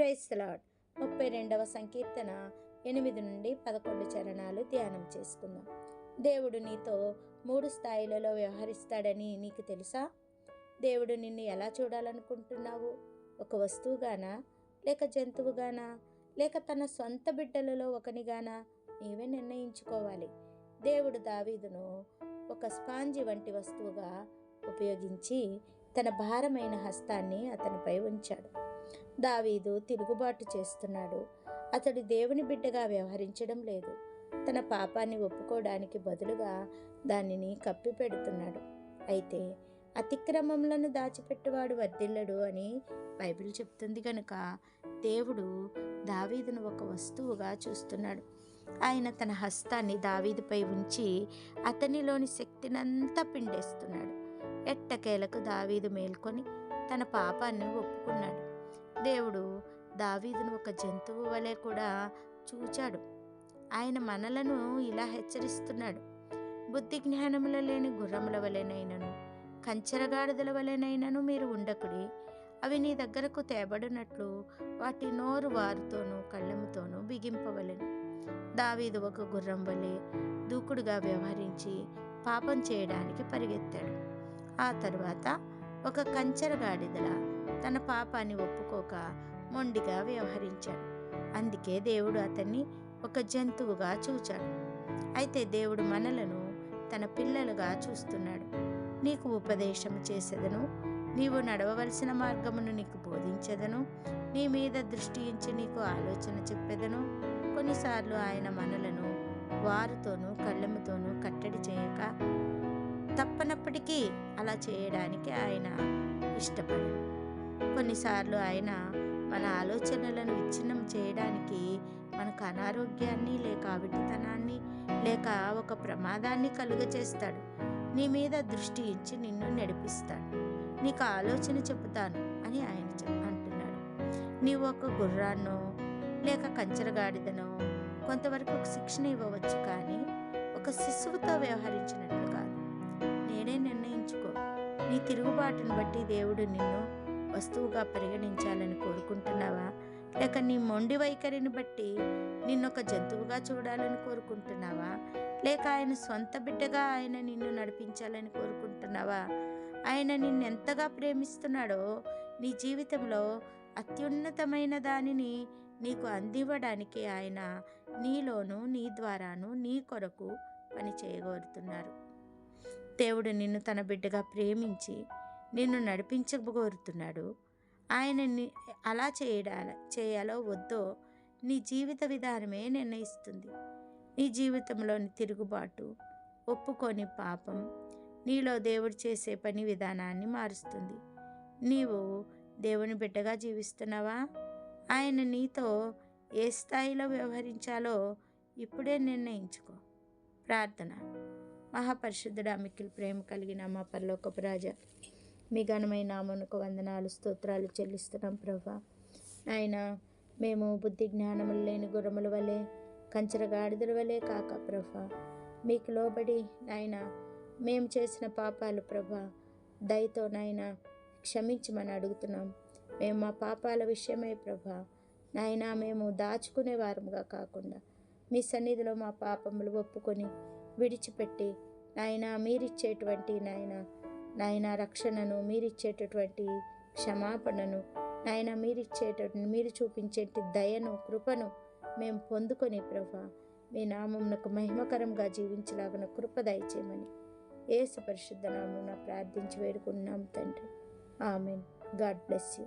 ప్రైస్లాడ్ ముప్పై రెండవ సంకీర్తన ఎనిమిది నుండి పదకొండు చరణాలు ధ్యానం చేసుకుందాం. దేవుడు నీతో మూడు స్థాయిలలో వ్యవహరిస్తాడని నీకు తెలుసా? దేవుడు నిన్ను ఎలా చూడాలనుకుంటున్నావు? ఒక వస్తువుగానా? లేక జంతువుగానా? లేక తన సొంత బిడ్డలలో ఒకనిగానా? నీవే నిర్ణయించుకోవాలి. దేవుడు దావీదును ఒక స్పాంజి వంటి వస్తువుగా ఉపయోగించి తన భారమైన హస్తాన్ని అతనిపై ఉంచాడు. దావీదు తిరుగుబాటు చేస్తున్నాడు. అతడు దేవుని బిడ్డగా వ్యవహరించడం లేదు. తన పాపాన్ని ఒప్పుకోవడానికి బదులుగా దానిని కప్పిపెడుతున్నాడు. అయితే అతిక్రమములను దాచిపెట్టువాడు వర్ధిల్లడు అని బైబిల్ చెప్తుంది కనుక దేవుడు దావీదును ఒక వస్తువుగా చూస్తున్నాడు. ఆయన తన హస్తాన్ని దావీదుపై ఉంచి అతనిలోని శక్తినంతా పిండేస్తున్నాడు. ఎట్టకేలకు దావీదు మేల్కొని తన పాపాన్ని ఒప్పుకున్నాడు. దేవుడు దావీదును ఒక జంతువు వలె కూడా చూచాడు. ఆయన మనలను ఇలా హెచ్చరిస్తున్నాడు. బుద్ధి జ్ఞానముల లేని గుర్రముల వలెనైనను కంచెరగాడిదల వలెనైనను మీరు ఉండకుడి. అవి నీ దగ్గరకు తేబడినట్లు వాటి నోరు వారితోనూ కళ్ళెముతోనూ బిగింపవలెను. దావీదు ఒక గుర్రం వలె దూకుడుగా వ్యవహరించి పాపం చేయడానికి పరిగెత్తాడు. ఆ తరువాత ఒక కంచెరగాడిదల తన పాపాన్ని ఒప్పుకోక మొండిగా వ్యవహరించాడు. అందుకే దేవుడు అతన్ని ఒక జంతువుగా చూచాడు. అయితే దేవుడు మనలను తన పిల్లలుగా చూస్తున్నాడు. నీకు ఉపదేశం చేసేదను నీవు నడవవలసిన మార్గమును నీకు బోధించదను నీ మీద దృష్టి ఇచ్చి నీకు ఆలోచన చెప్పెదను. కొన్నిసార్లు ఆయన మనలను వారితోనూ కళ్ళెముతోనూ కట్టడి చేయక తప్పనప్పటికీ అలా చేయడానికి ఆయన ఇష్టపడడు. కొన్నిసార్లు ఆయన మన ఆలోచనలను విచ్ఛిన్నం చేయడానికి మనకు అనారోగ్యాన్ని లేక అవిటితనాన్ని లేక ఒక ప్రమాదాన్ని కలుగచేస్తాడు నీ మీద దృష్టి ఇచ్చి నిన్ను నడిపిస్తాడు. నీకు ఆలోచన చెబుతాను అని ఆయన చెప్ అంటున్నాడు. నీవు ఒక గుర్రాన్నో లేక కంచరగాడిదనో కొంతవరకు ఒక శిక్షణ ఇవ్వవచ్చు కానీ ఒక శిశువుతో వ్యవహరించినట్లు కాదు. నేనే నిర్ణయించుకో. నీ తిరుగుబాటును బట్టి దేవుడు నిన్ను వస్తువుగా పరిగణించాలని కోరుకుంటున్నావా? లేక నీ మొండి వైఖరిని బట్టి నిన్నొక జంతువుగా చూడాలని కోరుకుంటున్నావా? లేక ఆయన సొంత బిడ్డగా ఆయన నిన్ను నడిపించాలని కోరుకుంటున్నావా? ఆయన నిన్ను ఎంతగా ప్రేమిస్తున్నాడో నీ జీవితంలో అత్యున్నతమైన దానిని నీకు అందివ్వడానికి ఆయన నీలోను నీ ద్వారాను నీ కొరకు పని చేయగోరుతున్నారు. దేవుడు నిన్ను తన బిడ్డగా ప్రేమించి నిన్ను నడిపించగోరుతున్నాడు ఆయనని అలా చేయడా చేయాలో వద్దో నీ జీవిత విధానమే నిర్ణయిస్తుంది. నీ జీవితంలోని తిరుగుబాటు ఒప్పుకొని పాపం నీలో దేవుడు చేసే పని విధానాన్ని మారుస్తుంది. నీవు దేవుని బిడ్డగా జీవిస్తున్నావా? ఆయన నీతో ఏ స్థాయిలో వ్యవహరించాలో ఇప్పుడే నిర్ణయించుకో. ప్రార్థన. మహాపరిశుద్ధుడా మిక్కిలి ప్రేమ కలిగిన మా పరలోకపు రాజా మీ ఘనమైన నామనుకు వందనాలు స్తోత్రాలు చెల్లిస్తున్నాం ప్రభా. ఆయన మేము బుద్ధి జ్ఞానములు లేని గుర్రముల వలె కంచర గాడిదల వలె కాక ప్రభా. మీకు లోబడి నాయన మేము చేసిన పాపాలు ప్రభా దయతో నాయన క్షమించమని అడుగుతున్నాం. మేము మా పాపాల విషయమే ప్రభా నాయన మేము దాచుకునే వారముగా కాకుండా మీ సన్నిధిలో మా పాపములు ఒప్పుకొని విడిచిపెట్టి నాయన మీరిచ్చేటువంటి నాయన నాయన రక్షణను మీరిచ్చేటటువంటి క్షమాపణను నాయన మీరిచ్చేటటువంటి మీరు చూపించేటి దయను కృపను మేము పొందుకొని ప్రభా మీ నామంనకు మహిమకరంగా జీవించలాగిన కృప దయచేయమని ఏసు పరిశుద్ధ నామం ప్రార్థించి వేడుకున్నాం తండ్రి. ఆమెన్. God bless you.